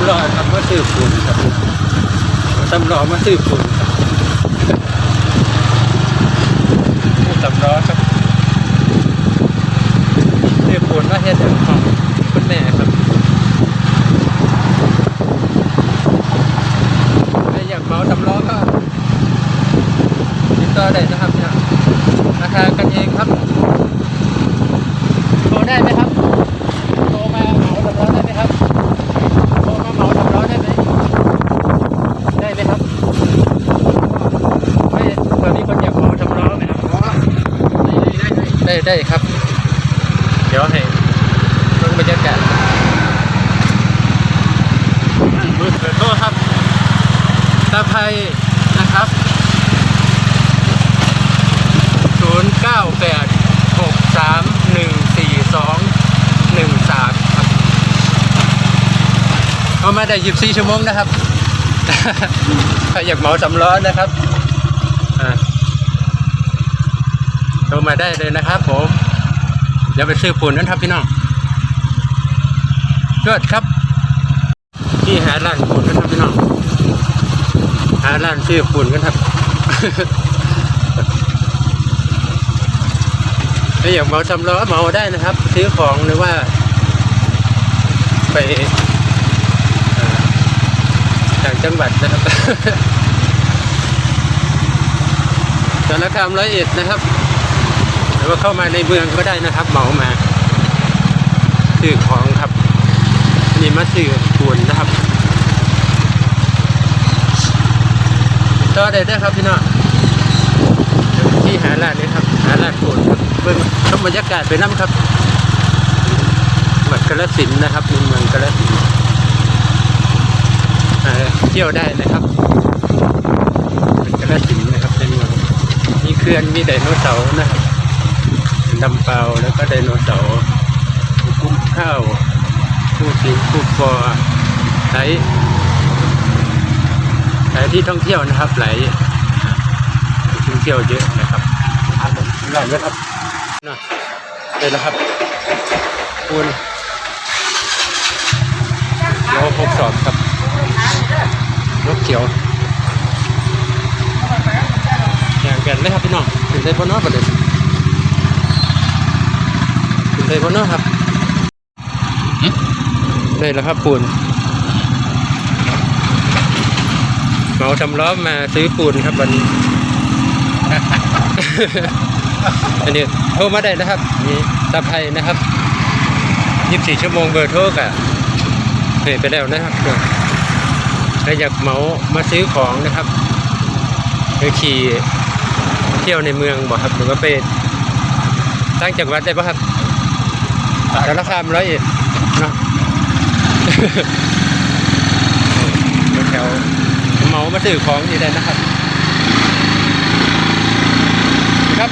ำรอครับมาซื้อปูนครับสำรอมาซื้อปูนครับสำรอครับซื้อปูนมาเฮ็ดของคุณแม่ครับใครอยากเหมาสำรอก็ติดต่อได้นะครับเนี่ยราคากันเองครับโทรได้ไหมครับโทรมาเหมาสำรอได้ไหมครับ โทรมาเหมาสำล้อได้ไหมได้ไหมครับ ไม่เผื่อมีคนอยากเหมาสำล้อไหมครับได้ได้ครับ เดี๋ยวให้เบิ่งบรรยากาศมือเกิดโทษครับตาไพนะครับศูนย์เก้าแปดหกสามหนึ่งสี่สองหนึ่งสามครับก็มาได้24ชั่วโมงนะครับ ใครอยากเหมาสำล้อนะครับอ่าโท รมาได้เลยนะครับ ผมเดี๋ยวไปซื้อปูนกันครับพี่น้องเกิดครับที่หาร้านปูนกันครับพี่น้องหาร้านซื้อปูนกันครับถ้าอยากเหมาสำล้อเหมาได้นะครับ ซื้อของหรือว่า ไปต่างจังหวัดนะครับสารคามร้อยเอ็ดนะครับ รือว่าเข้ามาในเมืองก็ได้นะครับเหมามาซื้อของครับนี่มาซื้อปูนนะครับต่อได้เด้ครับพี่น้องที่หาร้านนี้ครับหาร้านปูนครับเบิ่งชมบรรยากาศไปน้ำครับจัดกาฬสินนะครับในเมืองกาฬสินเอ่อเที่ยวได้นะครับเป็นกระสินนะครับเป็นเมืองมีเขื่อนมีไดโนเสาร์นะครับ ดำเปล่าแล้วก็ไดโนเสาร์มีกุ้งข้าวผู้สิงผู้ฟอไหลหลายที่ท่องเที่ยวนะครับหลายที่ท่องเที่ยวเยอะนะครับหลายนะครับนะเลยนะครับคุณโลหกสอบครับนกเขียวอย่างกันเลยครับพี่น้องถึงได้พอเนอประเด็นถึง ได้พอเนอครับได้แล้วครับปูนเหมาทำล้อมาซื้อปูนครับวันนี้ อันนี้โทรมาได้นะครับนี่ตาไพนะครับ24ชั่วโมงเบอร์โทรกับเห็นไปแล้วนะครับถ้าอยากเหมามาซื้อของนะครับไปขี่เที่ยวในเมืองบอกครับหรือว่าไปตั้งจังหวัดได้ปะครับ สารคามร้อยเอ็ดนะแถวเมามาซื้อของนี่ได้นะครับ ครับ